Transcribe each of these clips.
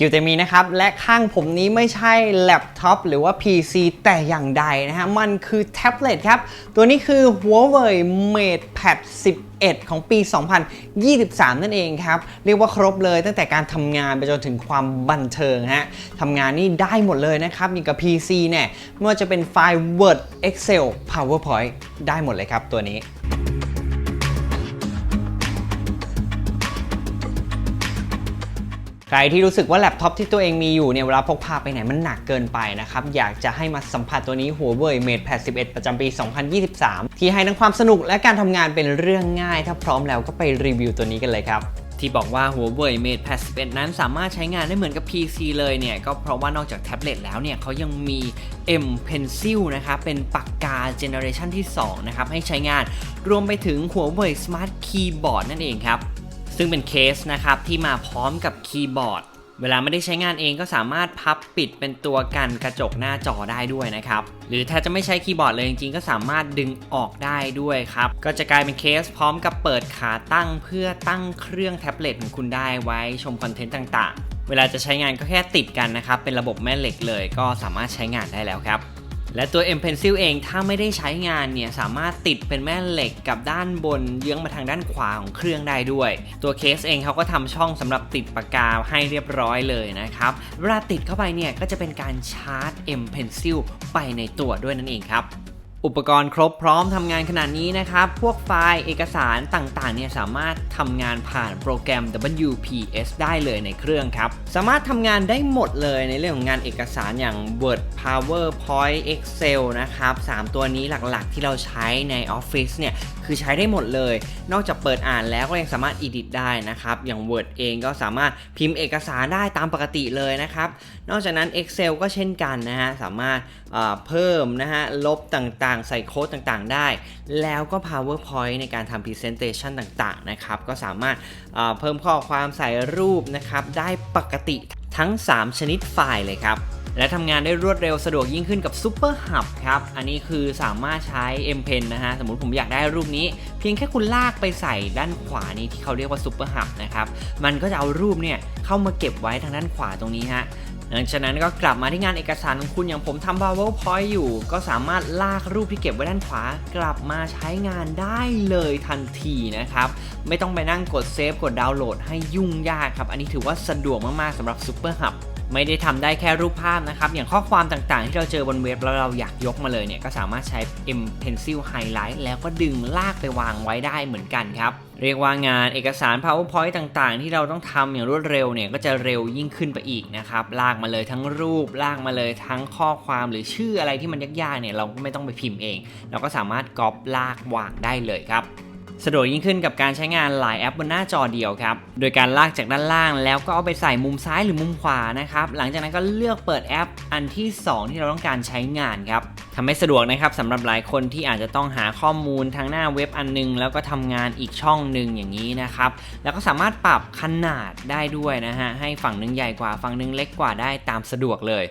คิวเตมีนะครับ และข้างผมนี้ไม่ใช่แล็ปท็อปหรือว่า PC แต่อย่างใดนะฮะ มันคือแท็บเล็ตครับ ตัวนี้คือ Huawei MatePad 11 ของปี 2023 นั่นเองครับ เรียกว่าครบเลยตั้งแต่การทำงานไปจนถึงความบันเทิงฮะทำงานนี่ได้หมดเลยนะครับอย่างกับ PC เนี่ยไม่ว่าจะเป็นไฟล์ Word Excel PowerPoint ได้หมดเลยครับตัวนี้ ใครที่รู้สึกว่าแล็ปท็อปที่ตัวเองมีอยู่เนี่ยเวลาพกพาไปไหนมันหนักเกินไปนะครับ อยากจะให้มาสัมผัสตัวนี้ Huawei MatePad 11 ประจำปี 2023 ที่ให้ทั้งความสนุกและการทำงานเป็นเรื่องง่าย ถ้าพร้อมแล้วก็ไปรีวิวตัวนี้กันเลยครับที่บอกว่า Huawei MatePad 11 นั้นสามารถใช้งานได้เหมือนกับ PC เลยเนี่ย ก็เพราะว่านอกจากแท็บเล็ตแล้วเนี่ยเขายังมี M Pencil นะครับเป็นปากกาเจเนอเรชันที่ 2 นะครับ ให้ใช้งานรวมไปถึง Huawei Smart Keyboard นั่นเองครับ ซึ่งเป็นเคสนะครับที่มาพร้อมกับคีย์บอร์ด เวลาไม่ได้ใช้งานเองก็สามารถพับปิดเป็นตัวกันกระจกหน้าจอได้ด้วยนะครับ หรือถ้าจะไม่ใช้คีย์บอร์ดเลยจริงๆ ก็สามารถดึงออกได้ด้วยครับ ก็จะกลายเป็นเคสพร้อมกับเปิดขาตั้ง เพื่อตั้งเครื่องแท็บเล็ตของคุณได้ไว้ชมคอนเทนต์ต่างๆ เวลาจะใช้งานก็แค่ติดกันนะครับเป็นระบบแม่เหล็กเลยก็สามารถใช้งานได้แล้วครับ และตัว M Pencil เองถ้าไม่ได้ใช้งานเนี่ยสามารถติดเป็นแม่เหล็กกับด้านบนเยื้องมาทางด้านขวาของเครื่องได้ด้วย ตัวเคสเองเขาก็ทำช่องสำหรับติดปากกาให้เรียบร้อยเลยนะครับเวลาติดเข้าไปเนี่ยก็จะเป็นการชาร์จ M Pencil ไปในตัวด้วยนั่นเองครับ อุปกรณ์ครบพร้อมทำงานขนาดนี้นะครับ พวกไฟล์เอกสารต่างๆเนี่ยสามารถทำงานผ่านโปรแกรม WPS ได้เลยในเครื่องครับ สามารถทำงานได้หมดเลยในเรื่องของงานเอกสารอย่าง Word PowerPoint Excel นะครับ 3 ตัวนี้หลักๆ ที่เราใช้ใน Office เนี่ย คือใช้ได้หมดเลย นอกจากเปิดอ่านแล้วก็ยังสามารถ edit ได้นะครับ อย่าง Word เองก็สามารถพิมพ์เอกสารได้ตามปกติเลยนะครับ นอกจากนั้น Excel ก็เช่นกันนะฮะ สามารถเพิ่มนะฮะ ลบต่างๆ ใส่โค้ดต่างๆ ได้ แล้วก็ PowerPoint ในการทำ Presentation ต่างๆ นะครับ ก็สามารถเอ่อเพิ่มข้อความใส่รูปนะครับ ได้ปกติทั้ง 3 ชนิดไฟล์เลยครับ และทำงานได้รวดเร็วสะดวกยิ่งขึ้นกับ Super Hub ครับ อันนี้คือสามารถใช้ M Pen นะฮะ สมมติผมอยากได้รูปนี้ เพียงแค่คุณลากไปใส่ด้านขวานี้ที่เขาเรียกว่า Super Hub นะครับ มันก็จะเอารูปเนี่ยเข้ามาเก็บไว้ทางด้านขวาตรงนี้ฮะหลังจากนั้นก็กลับมาที่งานเอกสารของคุณอย่างผมทำ PowerPoint อยู่ ก็สามารถลากรูปที่เก็บไว้ด้านขวา กลับมาใช้งานได้เลยทันทีนะครับ ไม่ต้องไปนั่งกดเซฟกดดาวน์โหลดให้ยุ่งยากครับ อันนี้ถือว่าสะดวกมาก ๆสำหรับ Super Hub ไม่ได้ทำได้แค่รูปภาพนะครับ อย่างข้อความต่างๆ ที่เราเจอบนเว็บแล้วเราอยากยกมาเลยเนี่ยก็สามารถใช้ M Pencil Highlight แล้วก็ดึงลากไปวางไว้ได้เหมือนกันครับ เรียกว่างานเอกสาร PowerPoint ต่างๆ ที่เราต้องทำอย่างรวดเร็วเนี่ยก็จะเร็วยิ่งขึ้นไปอีกนะครับ ลากมาเลยทั้งรูป ลากมาเลยทั้งข้อความหรือชื่ออะไรที่มันยากๆเนี่ยเราก็ไม่ต้องไปพิมพ์เอง เราก็สามารถก๊อปลากวางได้เลยครับ สะดวกยิ่งขึ้นกับการใช้งานหลายแอปบนหน้าจอเดียวครับ โดยการลากจากด้านล่างแล้วก็เอาไปใส่มุมซ้ายหรือมุมขวานะครับ หลังจากนั้นก็เลือกเปิดแอปอันที่ 2 ที่เราต้องการใช้งานครับทำให้สะดวกนะครับสำหรับหลายคนที่อาจจะต้องหาข้อมูลทางหน้าเว็บอันนึง แล้วก็ทำงานอีกช่องหนึ่งอย่างนี้นะครับ แล้วก็สามารถปรับขนาดได้ด้วยนะฮะให้ฝั่งหนึงใหญ่กว่าฝั่งหนึงเล็กกว่าได้ตามสะดวกเลย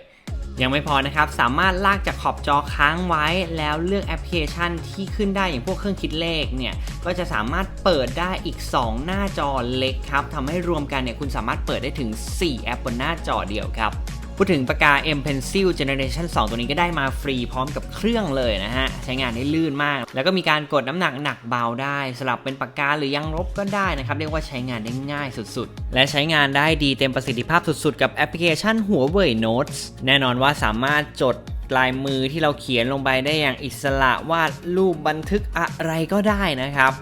ยังไม่พอนะครับ สามารถลากจากขอบจอค้างไว้ แล้วเลือกแอปพลิเคชันที่ขึ้นได้อย่างพวกเครื่องคิดเลขเนี่ย ก็จะสามารถเปิดได้อีก 2 หน้าจอเล็กครับทำให้รวมกันเนี่ยคุณสามารถเปิดได้ถึง 4 แอปบนหน้าจอเดียวครับ พูดถึงปากกา M Pencil Generation 2 ตัวนี้ก็ได้มาฟรีพร้อมกับเครื่องเลยนะฮะ ใช้งานได้ลื่นมาก แล้วก็มีการกดน้ำหนักหนักเบาได้ สลับเป็นปากกาหรือยังลบก็ได้นะครับ เรียกว่าใช้งานได้ง่ายสุดๆ และใช้งานได้ดีเต็มประสิทธิภาพสุดๆ กับแอปพลิเคชัน Huawei Notes แน่นอนว่าสามารถจดลายมือที่เราเขียนลงไปได้อย่างอิสระวาดรูปบันทึกอะไรก็ได้นะครับ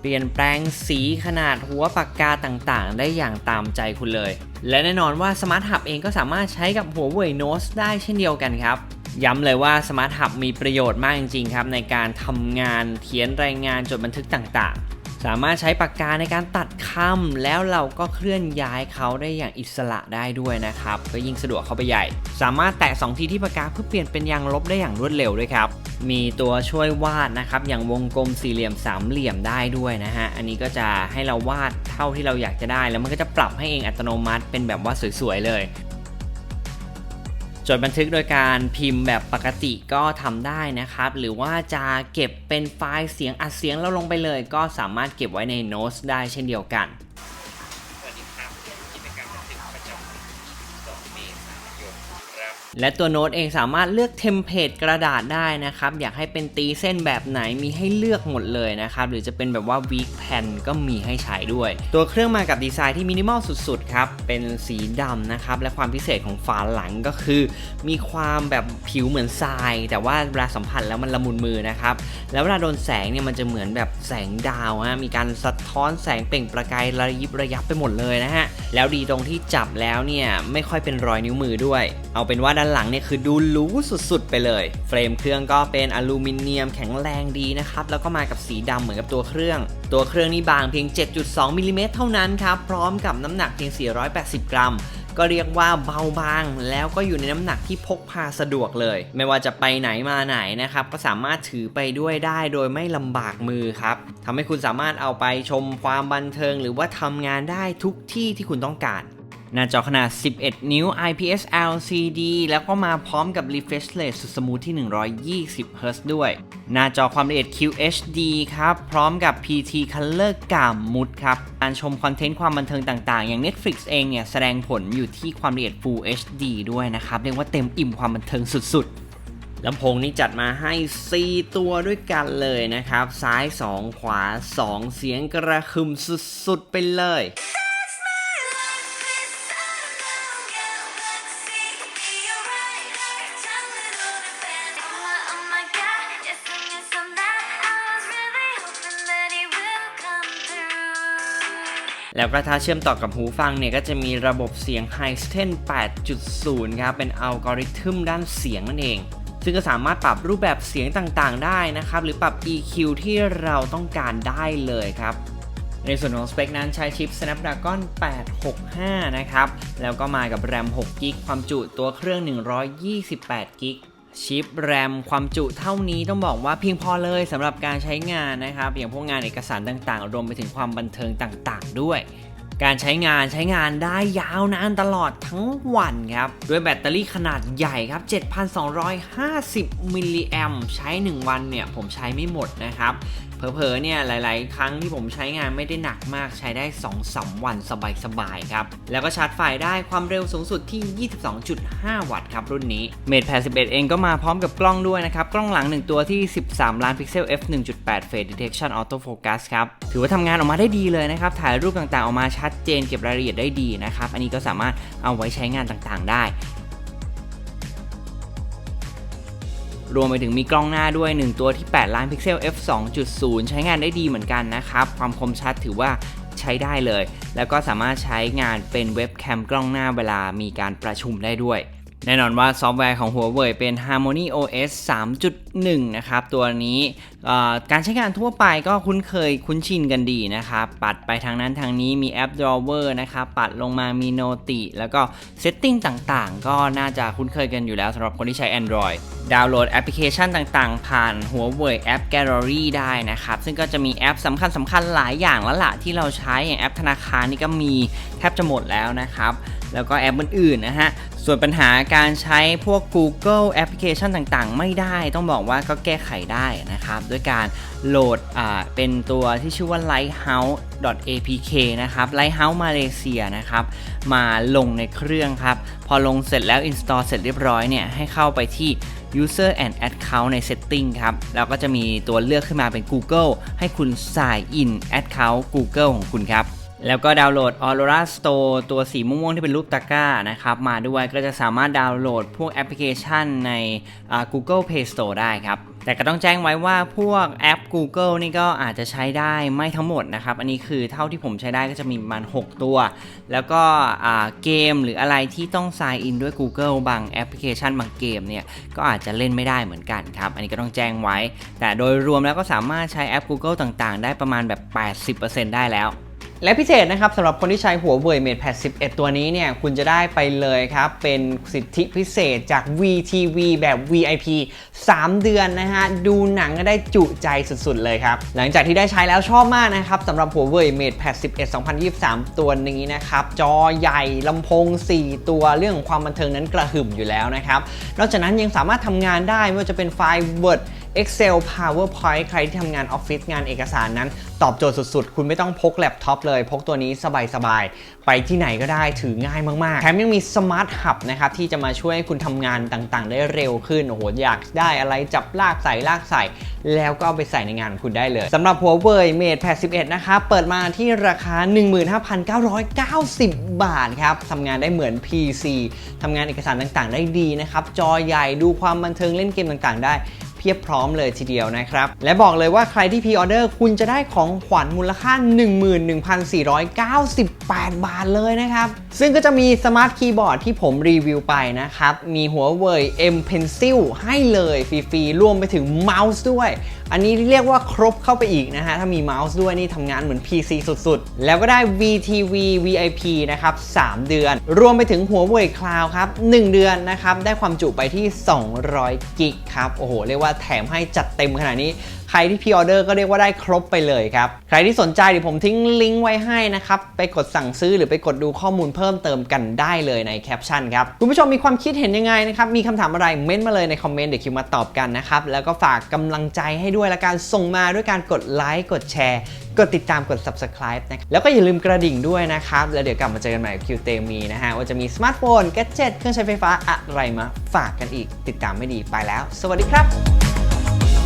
เปลี่ยนแปลงสีขนาดหัวปากกาต่างๆ ได้อย่างตามใจคุณเลย และแน่นอนว่า Smart Hub เองก็สามารถใช้กับ Huawei Notes ได้เช่นเดียวกันครับย้ำเลยว่า Smart Hub มีประโยชน์มากจริงๆครับในการทำงานเขียนรายงานจดบันทึกต่างๆ สามารถใช้ปากกาในการตัดคำแล้วเราก็เคลื่อนย้ายเขาได้อย่างอิสระได้ด้วยนะครับ ก็ยิ่งสะดวกเข้าไปใหญ่ สามารถแตะ2ทีที่ปากกาเพื่อเปลี่ยนเป็นยางลบได้อย่างรวดเร็วด้วยครับ มีตัวช่วยวาดนะครับ อย่างวงกลมสี่เหลี่ยมสามเหลี่ยมได้ด้วยนะฮะ อันนี้ก็จะให้เราวาดเท่าที่เราอยากจะได้ แล้วมันก็จะปรับให้เองอัตโนมัติเป็นแบบว่าสวยๆเลยจดบันทึกโดยการพิมพ์แบบปกติก็ทำได้นะครับ หรือว่าจะเก็บเป็นไฟล์เสียงอัดเสียงเราลงไปเลย ก็สามารถเก็บไว้ในโน้ตได้เช่นเดียวกัน และตัวโน้ตเองสามารถเลือกเทมเพลตกระดาษได้นะครับ อยากให้เป็นตีเส้นแบบไหนมีให้เลือกหมดเลยนะครับ หรือจะเป็นแบบว่าวีคแผ่นก็มีให้ใช้ด้วย ตัวเครื่องมากับดีไซน์ที่มินิมอลสุดๆครับ เป็นสีดำนะครับ และความพิเศษของฝาหลังก็คือ มีความแบบผิวเหมือนทราย แต่ว่าเวลาสัมผัสแล้วมันละมุนมือนะครับ แล้วเวลาโดนแสงเนี่ยมันจะเหมือนแบบแสงดาวฮะมีการสะท้อนแสงเปล่งประกายระยิบระยับไปหมดเลยนะฮะแล้วดีตรงที่จับแล้วเนี่ยไม่ค่อยเป็นรอยนิ้วมือด้วย เอาเป็นว่าด้านหลังเนี่ยคือดูรู้สุดๆ ไปเลย เฟรมเครื่องก็เป็นอลูมิเนียมแข็งแรงดีนะครับ แล้วก็มากับสีดำเหมือนกับตัวเครื่อง ตัวเครื่องนี่บางเพียง 7.2มิลลิเมตรเท่านั้นครับ พร้อมกับน้ำหนักเพียง 480 กรัมก็เรียกว่าเบาบางแล้วก็อยู่ในน้ำหนักที่พกพาสะดวกเลย ไม่ว่าจะไปไหนมาไหนนะครับ ก็สามารถถือไปด้วยได้โดยไม่ลำบากมือครับทำให้คุณสามารถเอาไปชมความบันเทิง หรือว่าทำงานได้ทุกที่ที่คุณต้องการ หน้าจอขนาด 11 นิ้ว IPS LCD แล้วก็มาพร้อมกับ refresh rate สุดสมูทที่ 120 Hz ด้วย หน้าจอความละเอียด QHD ครับ พร้อมกับ PT Color กามมุดครับ การชมคอนเทนต์ความบันเทิงต่างๆ อย่าง Netflix เองเนี่ย แสดงผลอยู่ที่ความละเอียด Full HD ด้วยนะครับ เรียกว่าเต็มอิ่มความบันเทิงสุดๆลำโพงนี้จัดมาให้ 4 ตัวด้วยกันเลยนะครับ ซ้าย 2 ขวา 2 เสียงกระหึ่มสุด ๆ ไปเลย แล้วก็ถ้าเชื่อมต่อกับหูฟังเนี่ยก็จะมีระบบเสียง h i s t e n 8.0 ครับ เป็นอัลกอริทึมด้านเสียงนั่นเอง ซึ่งก็สามารถปรับรูปแบบเสียงต่างๆ ได้นะครับ หรือปรับ EQ ที่เราต้องการได้เลยครับในส่วนของสเปคนั้นใช้ชิป Snapdragon 865 นะครับ แล้วก็มากับแรม6 g b ความจุตัวเครื่อง 128 g b ชิปแรมความจุเท่านี้ต้องบอกว่าเพียงพอเลยสำหรับการใช้งานนะครับ อย่างพวกงานเอกสารต่างๆ รวมไปถึงความบันเทิงต่างๆ ด้วยการใช้งานใช้งานได้ยาวนานตลอดทั้งวันครับ ด้วยแบตเตอรี่ขนาดใหญ่ครับ 7,250 มิลลิแอมใช้ 1 วันเนี่ย ผมใช้ไม่หมดนะครับเผลอๆเนี่ยหลาย ๆ ครั้งที่ผมใช้งานไม่ได้หนักมากใช้ได้2-3วันสบายๆครับ แล้วก็ชาร์จไฟได้ความเร็วสูงสุดที่ 22.5 วัตต์ครับรุ่นนี้ Mate Pad 11 เองก็มาพร้อมกับกล้องด้วยนะครับ กล้องหลัง 1 ตัวที่ 13 ล้านพิกเซล f 1.8 Face Detection Auto Focus ครับ ถือว่าทำงานออกมาได้ดีเลยนะครับ ถ่ายรูปต่างๆออกมาชัดเจนเก็บรายละเอียดได้ดีนะครับ อันนี้ก็สามารถเอาไว้ใช้งานต่างๆ ได้ รวมไปถึงมีกล้องหน้าด้วย 1 ตัวที่ 8 ล้านพิกเซล f 2.0 ใช้งานได้ดีเหมือนกันนะครับ ความคมชัดถือว่าใช้ได้เลย แล้วก็สามารถใช้งานเป็นเว็บแคมกล้องหน้าเวลามีการประชุมได้ด้วยแน่นอนว่าซอฟต์แวร์ของ Huawei เป็น Harmony OS 3.1 นะครับ ตัวนี้ การใช้งานทั่วไปก็คุ้นเคยคุ้นชินกันดีนะครับปัดไปทางนั้นทางนี้มีแอป Drawer นะครับปัดลงมามีโนติแล้วก็เซตติ้งต่างๆ ก็น่าจะคุ้นเคยกันอยู่แล้วสำหรับคนที่ใช้ Android ดาวน์โหลดแอปพลิเคชันต่างๆ ผ่าน Huawei App Gallery ได้นะครับ ซึ่งก็จะมีแอปสำคัญสำคัญหลายอย่างแล้วล่ะที่เราใช้อย่างแอปธนาคารนี่ก็มีแทบจะหมดแล้วนะครับ แล้วก็แอปอื่นๆนะฮะ ส่วนปัญหาการใช้พวก Google แอปพลิเคชันต่างๆ ไม่ได้ต้องบอกว่าก็แก้ไขได้นะครับด้วยการโหลดเป็นตัวที่ชื่อว่า lighthouse.apk นะครับ lighthouse Malaysia นะครับ มาลงในเครื่องครับ พอลงเสร็จแล้ว install เสร็จเรียบร้อยเนี่ย ให้เข้าไปที่ user and account ใน setting ครับ แล้วก็จะมีตัวเลือกขึ้นมาเป็น Google ให้คุณ sign in account Google ของคุณครับ แล้วก็ดาวน์โหลด Aurora Store ตัวสีม่วงๆที่เป็นรูปตะกร้านะครับมาด้วยก็จะสามารถดาวน์โหลดพวกแอปพลิเคชันใน Google Play Store ได้ครับแต่ก็ต้องแจ้งไว้ว่าพวกแอป Google นี่ก็อาจจะใช้ได้ไม่ทั้งหมดนะครับ อันนี้คือเท่าที่ผมใช้ได้ก็จะมีประมาณ 6 ตัว แล้วก็เกมหรืออะไรที่ต้อง sign in ด้วย Google บางแอปพลิเคชันบางเกมเนี่ยก็อาจจะเล่นไม่ได้เหมือนกันครับ อันนี้ก็ต้องแจ้งไว้ แต่โดยรวมแล้วก็สามารถใช้แอป Google ต่างๆ ได้ประมาณแบบ 80%ได้แล้ว และพิเศษนะครับสำหรับคนที่ใช้หัวเว่ย Mate Pad 11 ตัวนี้เนี่ยคุณจะได้ไปเลยครับ เป็นสิทธิพิเศษจาก VTV แบบ VIP 3 เดือนนะฮะ ดูหนังก็ได้จุใจสุดๆเลยครับ หลังจากที่ได้ใช้แล้วชอบมากนะครับสำหรับหัวเว่ย Mate Pad 11 2023 ตัวนี้นะครับ จอใหญ่ลำโพง 4 ตัวเรื่องของความบันเทิงนั้นกระหึ่มอยู่แล้วนะครับ นอกจากนั้นยังสามารถทำงานได้ไม่ว่าจะเป็นไฟล์ Word Excel PowerPoint ใครที่ทำงานออฟฟิศงานเอกสารนั้น ตอบโจทย์สุดๆ คุณไม่ต้องพกแล็ปท็อปเลย พกตัวนี้สบายๆ ไปที่ไหนก็ได้ถือง่ายมากๆ แถมยังมี Smart Hub นะครับ ที่จะมาช่วยให้คุณทำงานต่างๆ ได้เร็วขึ้น โอ้โห อยากได้อะไรจับลากใส่ลากใส่ แล้วก็เอาไปใส่ในงานของคุณได้เลยสำหรับ Huawei Mate Pad 11 นะครับเปิดมาที่ราคา 15,990 บาทครับทำงานได้เหมือน PC ทำงานเอกสารต่างๆ ได้ดีนะครับจอใหญ่ดูความบันเทิงเล่นเกมต่างๆ ได้ เพียบพร้อมเลยทีเดียวนะครับ และบอกเลยว่าใครที่พรีออเดอร์คุณจะได้ของขวัญมูลค่า 11,498 บาทเลยนะครับ ซึ่งก็จะมีสมาร์ทคีย์บอร์ดที่ผมรีวิวไปนะครับ มีหัวเว่ย M Pencil ให้เลยฟรีๆรวมไปถึงเมาส์ด้วยอันนี้เรียกว่าครบเข้าไปอีกนะฮะ ถ้ามีเมาส์ด้วยนี่ทำงานเหมือน PC สุดๆ แล้วก็ได้ VTV VIP นะครับ 3 เดือน รวมไปถึงหัวเว่ยคลาวครับ 1 เดือนนะครับ ได้ความจุไปที่ 200 กิกครับ โอ้โห เรียกว่าแถมให้จัดเต็มขนาดนี้ใครที่พรีออเดอร์ก็เรียกว่าได้ครบไปเลยครับ ใครที่สนใจเดี๋ยวผมทิ้งลิงก์ไว้ให้นะครับ ไปกดสั่งซื้อหรือไปกดดูข้อมูลเพิ่มเติมกันได้เลยในแคปชั่นครับ คุณผู้ชมมีความคิดเห็นยังไงนะครับ มีคำถามอะไรเม้นต์มาเลยในคอมเมนต์เดี๋ยวคิวมาตอบกันนะครับ แล้วก็ฝากกำลังใจให้ด้วยและการส่งมาด้วยการกดไลค์กดแชร์กดติดตามกด subscribe นะแล้วก็อย่าลืมกระดิ่งด้วยนะครับ แล้วเดี๋ยวกลับมาเจอกันใหม่กับคิวเตมีนะฮะ ว่าจะมีสมาร์ทโฟนแกจเจ็ตเครื่องใช้ไฟฟ้าอะไรมาฝากกันอีก ติดตามไม่ดีไปแล้ว สวัสดีครับ